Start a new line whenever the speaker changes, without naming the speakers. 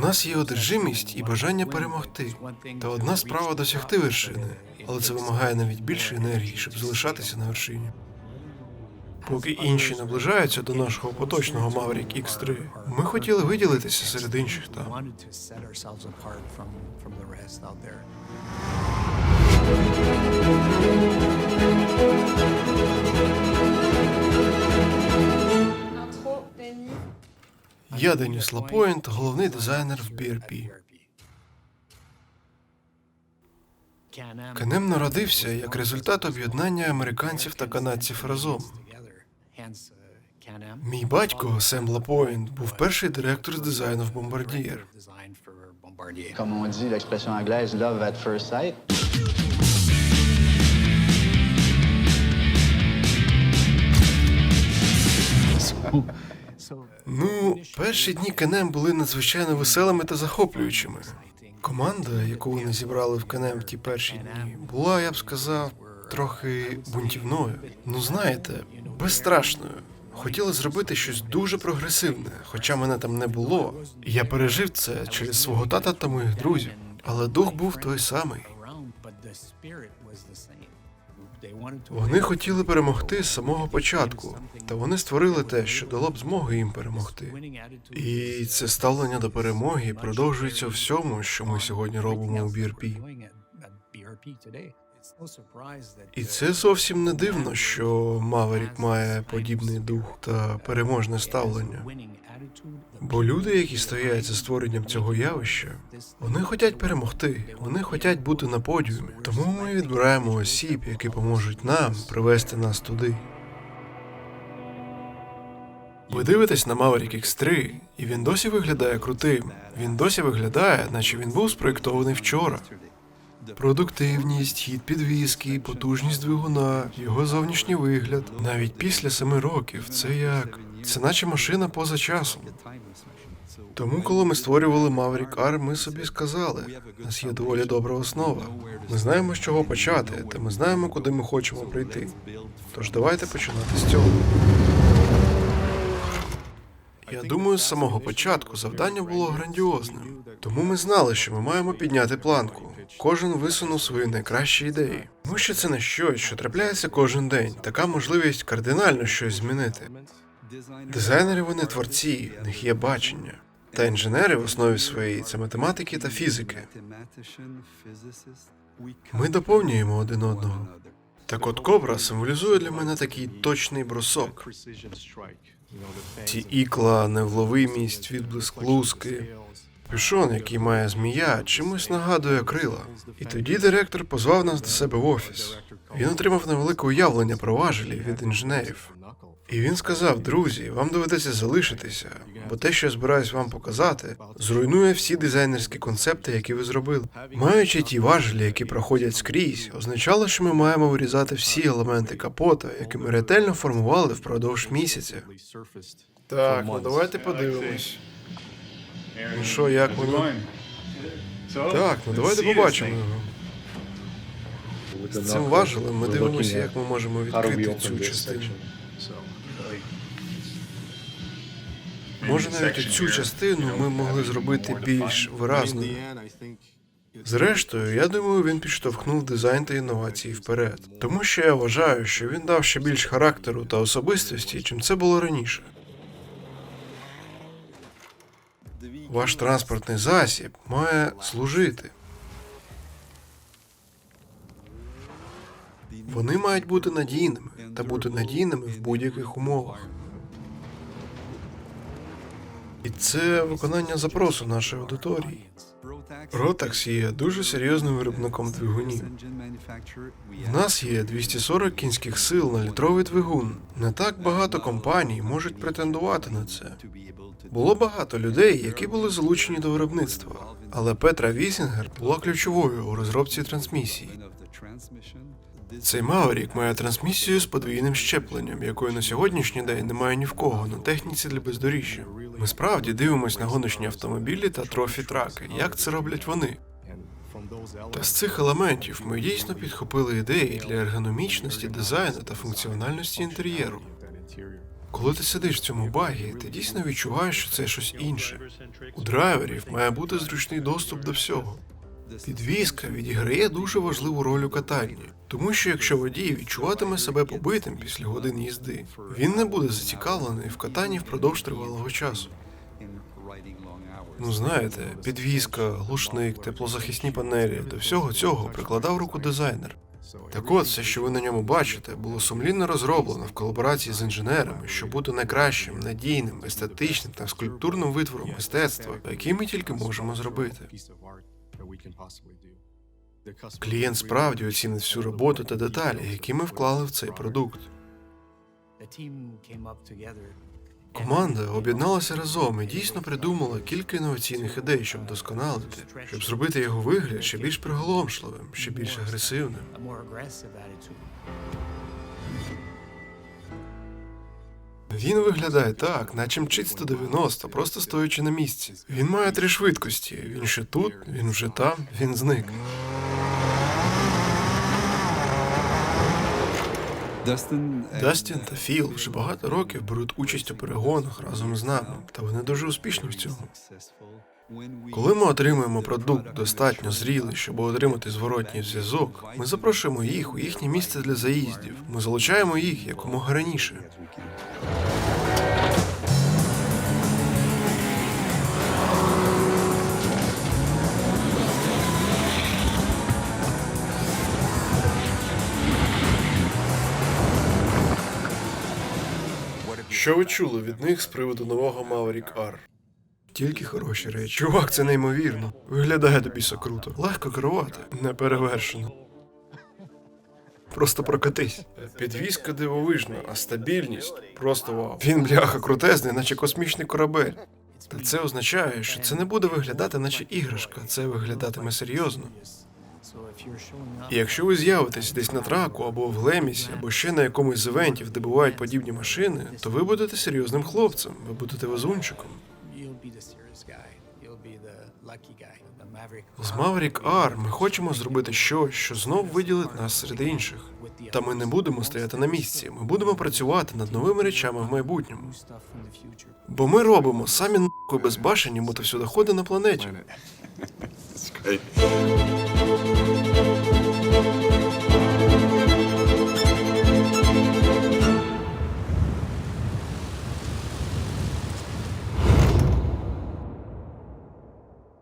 нас є одержимість і бажання перемогти. Та одна справа досягти вершини, але це вимагає навіть більше енергії, щоб залишатися на вершині. Поки інші наближаються до нашого поточного Maverick X3, ми хотіли виділитися серед інших там.
wanted to
Я Деніс Лапоінт, головний дизайнер в BRP. Канем народився як результат об'єднання американців та канадців разом. Мій батько Сем Лапоінт був перший директор з дизайну в Бомбардієр. Ну, перші дні Канем були надзвичайно веселими та захоплюючими. Команда, яку вони зібрали в Канем в ті перші дні, була, я б сказав, трохи бунтівною. Ну знаєте, безстрашною. Хотіли зробити щось дуже прогресивне, хоча мене там не було. Я пережив це через свого тата та моїх друзів. Але дух був той самий. Вони хотіли перемогти з самого початку, та вони створили те, що дало б змогу їм перемогти. І це ставлення до перемоги продовжується всьому, що ми сьогодні робимо у BRP. І це зовсім не дивно, що Маверік має подібний дух та переможне ставлення. Бо люди, які стоять за створенням цього явища, вони хочуть перемогти, вони хочуть бути на подіумі. Тому ми відбираємо осіб, які поможуть нам привести нас туди. Ви дивитесь на Maverick X3, і він досі виглядає крутим. Він досі виглядає, наче він був спроєктований вчора. Продуктивність, хід підвіски, потужність двигуна, його зовнішній вигляд. Навіть після семи років це як. Це наче машина поза часом. Тому, коли ми створювали Maverick R, ми собі сказали, у нас є доволі добра основа. Ми знаємо, з чого почати, та ми знаємо, куди ми хочемо прийти. Тож давайте починати з цього. Я думаю, з самого початку завдання було грандіозним. Тому ми знали, що ми маємо підняти планку. Кожен висунув свої найкращі ідеї. Тому що це не щось, що трапляється кожен день. Така можливість кардинально щось змінити. Дизайнери вони творці, в них є бачення. Та інженери в основі своєї це математики та фізики. Ми доповнюємо один одного. Так от кобра символізує для мене такий точний бросок. Ці ікла, невловимість, відблиск луски. Пішон, який має змія, чимось нагадує крила. І тоді директор позвав нас до себе в офіс. Він отримав невелике уявлення про важелі від інженерів. І він сказав: друзі, вам доведеться залишитися, бо те, що я збираюсь вам показати, зруйнує всі дизайнерські концепти, які ви зробили. Маючи ті важелі, які проходять скрізь, означало, що ми маємо вирізати всі елементи капота, які ми ретельно формували впродовж місяця. Так, ну давайте подивимось. Ну що, як воно? Так, ну давайте побачимо його. З цим важелем ми дивимося, як ми можемо відкрити цю частину. Може, навіть цю частину ми могли зробити більш виразною. Зрештою, я думаю, він підштовхнув дизайн та інновації вперед, тому що я вважаю, що він дав ще більш характеру та особистості, чим це було раніше. Ваш транспортний засіб має служити. Вони мають бути надійними та бути надійними в будь-яких умовах. І це виконання запросу нашої аудиторії. Rotax є дуже серйозним виробником двигунів. У нас є 240 кінських сил на літровий двигун. Не так багато компаній можуть претендувати на це. Було багато людей, які були залучені до виробництва, але Петра Вісінгер була ключовою у розробці трансмісії. Цей Маверік має трансмісію з подвійним щепленням, якої на сьогоднішній день немає ні в кого на техніці для бездоріжжя. Ми справді дивимось на гоночні автомобілі та трофі траки, як це роблять вони. Та з цих елементів ми дійсно підхопили ідеї для ергономічності, дизайну та функціональності інтер'єру. Коли ти сидиш в цьому багі, ти дійсно відчуваєш, що це щось інше. У драйверів має бути зручний доступ до всього. Підвізка відіграє дуже важливу роль у катанні, тому що якщо водій відчуватиме себе побитим після годин їзди, він не буде зацікавлений в катанні впродовж тривалого часу. Ну знаєте, підвізка, глушник, теплозахисні панелі до всього цього прикладав руку дизайнер. Так от, все, що ви на ньому бачите, було сумлінно розроблено в колаборації з інженерами, щоб бути найкращим, надійним, естетичним та скульптурним витвором мистецтва, який ми тільки можемо зробити. Клієнт справді оцінить всю роботу та деталі, які ми вклали в цей продукт. Команда об'єдналася разом і дійсно придумала кілька інноваційних ідей, щоб вдосконалити, щоб зробити його вигляд ще більш приголомшливим, ще більш агресивним. Він виглядає так, наче мчить 190, просто стоячи на місці. Він має три швидкості. Він ще тут, він вже там, він зник. Дастін та Філ вже багато років беруть участь у перегонах разом з нами, та вони дуже успішні в цьому. Коли ми отримуємо продукт достатньо зрілий, щоб отримати зворотній зв'язок, ми запрошуємо їх у їхнє місце для заїздів. Ми залучаємо їх якомога раніше. Що ви чули від них з приводу нового Maverick R? Тільки хороші речі. Чувак, це неймовірно. Виглядає тобі все круто. Легко керувати, не перевершено. Просто прокатись. Підвізка дивовижна, а стабільність просто вау. Він бляха крутезний, наче космічний корабель. Та це означає, що це не буде виглядати, наче іграшка, це виглядатиме серйозно. І якщо ви з'явитесь десь на траку або в Глемісі, або ще на якомусь з івентів, де бувають подібні машини, то ви будете серйозним хлопцем, ви будете везунчиком. З Maverick R ми хочемо зробити щось, що знов виділить нас серед інших. Та ми не будемо стояти на місці. Ми будемо працювати над новими речами в майбутньому.
New stuff in the future.
Бо ми робимо самі нахуй безбашені мотовсюдоходи на планеті.